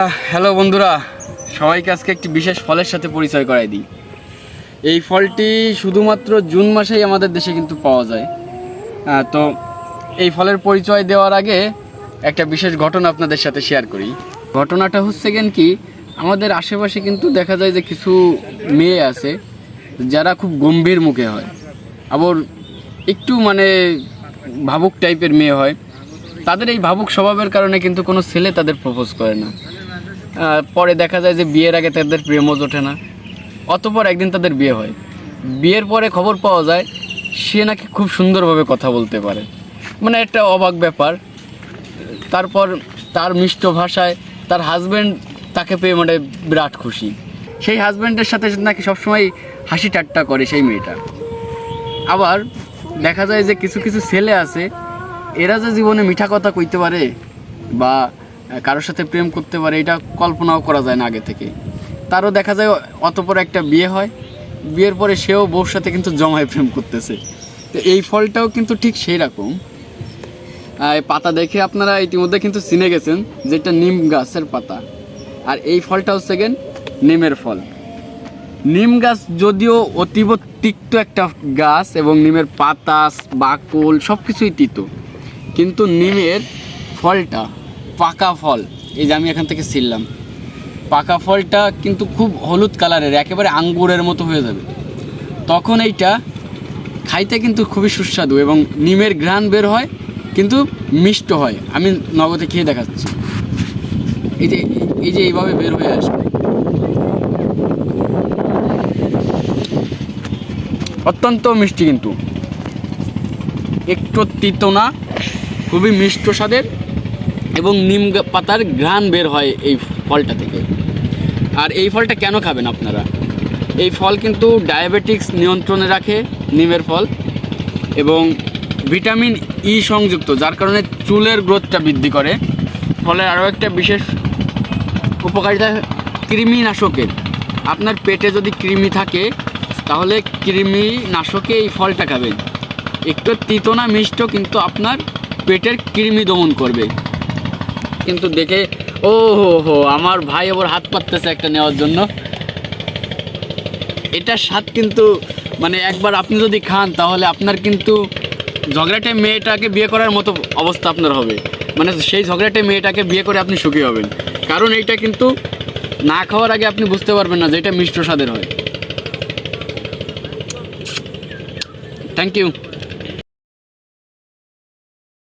Hello বন্ধুরা। সবাইকে আজকে একটি বিশেষ ফলের সাথে পরিচয় করাই দিই। এই ফলটি শুধুমাত্র জুন মাসেই আমাদের দেশে কিন্তু পাওয়া যায়। তো এই ফলের পরিচয় দেওয়ার আগে একটা বিশেষ ঘটনা আপনাদের সাথে শেয়ার করি। ঘটনাটা হচ্ছে কেন কি, আমাদের আশেপাশে কিন্তু দেখা যায় যে কিছু মেয়ে আছে, যারা খুব গম্ভীর মুখে হয়। আবার একটু মানে ভাবুক টাইপের মেয়ে হয়। তাদের এই ভাবুক স্বভাবের কারণে কিন্তু কোনো ছেলে তাদের প্রপোজ করে না। পরে দেখা যায় যে বিয়ের আগে তাদের প্রেমও জোটে না। অতপর একদিন তাদের বিয়ে হয়। বিয়ের পরে খবর পাওয়া যায়, সে নাকি খুব সুন্দরভাবে কথা বলতে পারে। মানে একটা অবাক ব্যাপার। তারপর তার মিষ্ট ভাষায় তার হাজব্যান্ড তাকে পেয়ে মানে বিরাট খুশি। সেই হাজব্যান্ডের সাথে নাকি সবসময় হাসি ঠাট্টা করে সেই মেয়েটা। আবার দেখা যায় যে কিছু কিছু ছেলে আছে, এরা যে জীবনে মিঠা কথা কইতে পারে বা কারোর সাথে প্রেম করতে পারে, এটা কল্পনাও করা যায় না আগে থেকে। তারও দেখা যায় অতপর একটা বিয়ে হয়, বিয়ের পরে সেও বউর সাথে কিন্তু জমায় প্রেম করতেছে। তো এই ফলটাও কিন্তু ঠিক সেই রকম। পাতা দেখে আপনারা ইতিমধ্যে কিন্তু চিনে গেছেন যেটা নিম গাছের পাতা। আর এই ফলটা হচ্ছে গেন নিমের ফল। নিম গাছ যদিও অতীব তিক্ত একটা গাছ এবং নিমের পাতা বাকল সব কিছুই তিতো। কিন্তু নিমের ফলটা পাকা ফল। এই যে আমি এখান থেকে ছিললাম পাকা ফলটা কিন্তু খুব হলুদ কালারের, একেবারে আঙ্গুরের মতো হয়ে যাবে। তখন এইটা খাইতে কিন্তু খুবই সুস্বাদু এবং নিমের ঘ্রাণ বের হয়, কিন্তু মিষ্ট হয়। আমি নগদে খেয়ে দেখাচ্ছি। এই যে এই যে এইভাবে বের হয়ে আসবে। অত্যন্ত মিষ্টি কিন্তু। একটু তিতো না, খুবই মিষ্ট স্বাদের। এবং নিম পাতার ঘ্রাণ বের হয় এই ফলটা থেকে। আর এই ফলটা কেন খাবেন আপনারা? এই ফল কিন্তু ডায়াবেটিক্স নিয়ন্ত্রণে রাখে নিমের ফল এবং ভিটামিন ই সংযুক্ত, যার কারণে চুলের গ্রোথটা বৃদ্ধি করে। ফলের আরও একটা বিশেষ উপকারিতা কৃমিনাশকের। আপনার পেটে যদি কৃমি থাকে, তাহলে কৃমি নাশকে এই ফলটা খাবেন। একটু তিতো না মিষ্ট কিন্তু আপনার পেটের কৃমি দমন করবে। কিন্তু দেখে, ও হো আমার ভাই ওর হাত পাততেছে একটা নেওয়ার জন্য। এটার স্বাদ কিন্তু মানে একবার আপনি যদি খান, তাহলে আপনার কিন্তু ঝগড়াটে মেয়েটাকে বিয়ে করার মতো অবস্থা আপনার হবে। মানে সেই ঝগড়াটে মেয়েটাকে বিয়ে করে আপনি সুখী হবেন। কারণ এইটা কিন্তু না খাওয়ার আগে আপনি বুঝতে পারবেন না যে এটা মিষ্ট স্বাদের হয়। Thank you